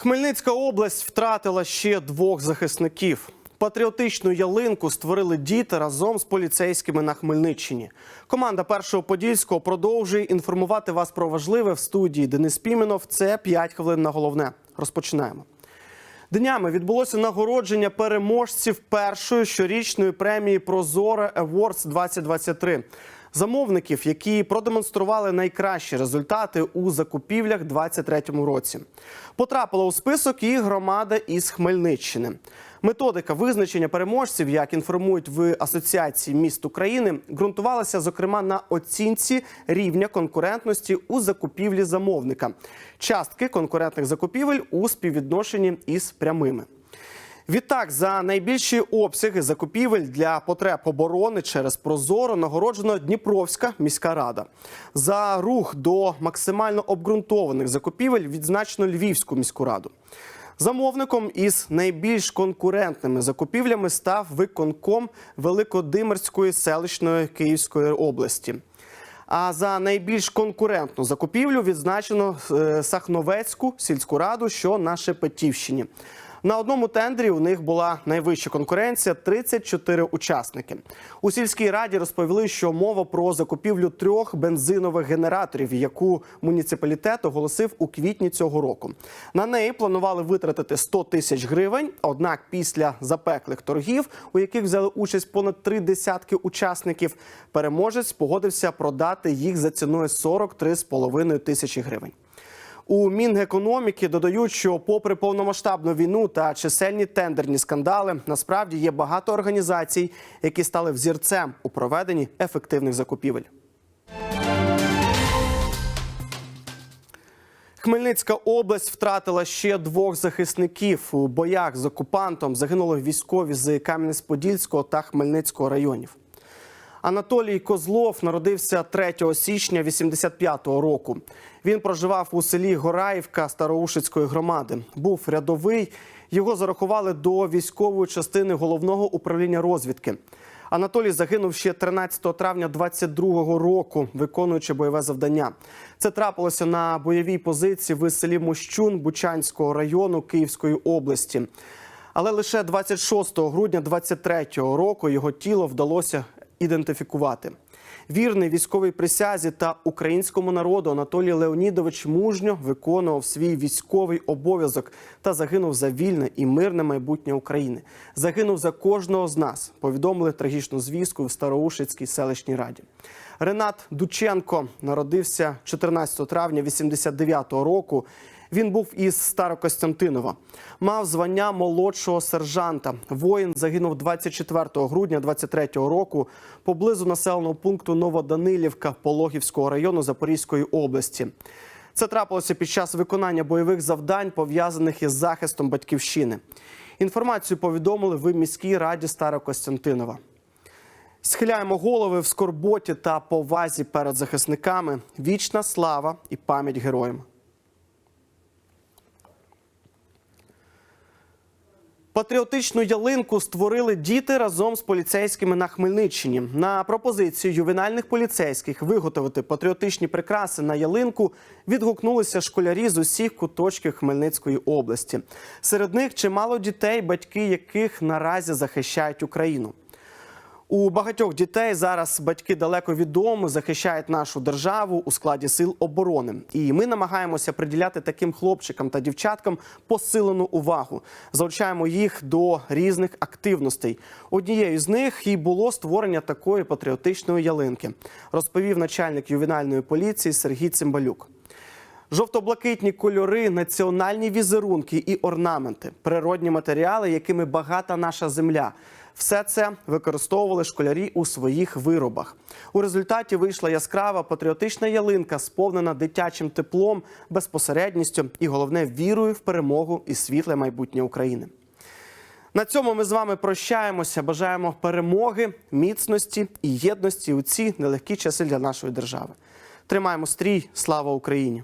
Хмельницька область втратила ще двох захисників. Патріотичну ялинку створили діти разом з поліцейськими на Хмельниччині. Команда першого подільського продовжує інформувати вас про важливе в студії Денис Піменов. Це 5 хвилин на головне. Розпочинаємо. Днями відбулося нагородження переможців першої щорічної премії Прозоре Awards 2023. Замовників, які продемонстрували найкращі результати у закупівлях 2023 році. Потрапила у список і громада із Хмельниччини. Методика визначення переможців, як інформують в Асоціації міст України, ґрунтувалася зокрема на оцінці рівня конкурентності у закупівлі замовника, частки конкурентних закупівель у співвідношенні із прямими. Відтак, за найбільші обсяги закупівель для потреб оборони через Прозоро нагороджено Дніпровська міська рада. За рух до максимально обґрунтованих закупівель відзначено Львівську міську раду. Замовником із найбільш конкурентними закупівлями став виконком Великодимирської селищної Київської області. А за найбільш конкурентну закупівлю відзначено е, Сахновецьку сільську раду, що на Шепетівщині. На одному тендері у них була найвища конкуренція 34 учасники. У сільській раді розповіли, що мова про закупівлю трьох бензинових генераторів, яку муніципалітет оголосив у квітні цього року. На неї планували витратити 100 тисяч гривень. Однак, після запеклих торгів, у яких взяли участь понад три десятки учасників, переможець погодився продати їх за ціною 43,5 тисячі гривень. У Мінекономіки додають, що, попри повномасштабну війну та чисельні тендерні скандали, насправді є багато організацій, які стали взірцем у проведенні ефективних закупівель. Хмельницька область втратила ще двох захисників у боях з окупантом. Загинули військові з Кам'янець-Подільського та Хмельницького районів. Анатолій Козлов народився 3 січня 85-го року. Він проживав у селі Гораївка Староушицької громади. Був рядовий. Його зарахували до військової частини головного управління розвідки. Анатолій загинув ще 13 травня 22-го року, виконуючи бойове завдання. Це трапилося на бойовій позиції в селі Мощун Бучанського району Київської області. Але лише 26 грудня 23-го року його тіло вдалося ідентифікувати. Вірний військовій присязі та українському народу Анатолій Леонідович мужньо виконував свій військовий обов'язок та загинув за вільне і мирне майбутнє України. Загинув за кожного з нас. Повідомили трагічну звістку в Староушицькій селищній раді. Ренат Дученко народився 14 травня 89-го року. Він був із Старокостянтинова. Мав звання молодшого сержанта. Воїн загинув 24 грудня 23-го року поблизу населеного пункту Новоданилівка Пологівського району Запорізької області. Це трапилося під час виконання бойових завдань, пов'язаних із захистом батьківщини. Інформацію повідомили в міській раді Старокостянтинова. Схиляємо голови в скорботі та повазі перед захисниками. Вічна слава і пам'ять героям. Патріотичну ялинку створили діти разом з поліцейськими на Хмельниччині. На пропозицію ювенальних поліцейських виготовити патріотичні прикраси на ялинку відгукнулися школярі з усіх куточків Хмельницької області. Серед них чимало дітей, батьки яких наразі захищають Україну. У багатьох дітей зараз батьки далеко від дому захищають нашу державу у складі сил оборони. І ми намагаємося приділяти таким хлопчикам та дівчаткам посилену увагу. Залучаємо їх до різних активностей. Однією з них і було створення такої патріотичної ялинки, розповів начальник ювенальної поліції Сергій Цимбалюк. Жовто-блакитні кольори, національні візерунки і орнаменти, природні матеріали, якими багата наша земля. Все це використовували школярі у своїх виробах. У результаті вийшла яскрава патріотична ялинка, сповнена дитячим теплом, безпосередністю і головне вірою в перемогу і світле майбутнє України. На цьому ми з вами прощаємося. Бажаємо перемоги, міцності і єдності у ці нелегкі часи для нашої держави. Тримаємо стрій, слава Україні!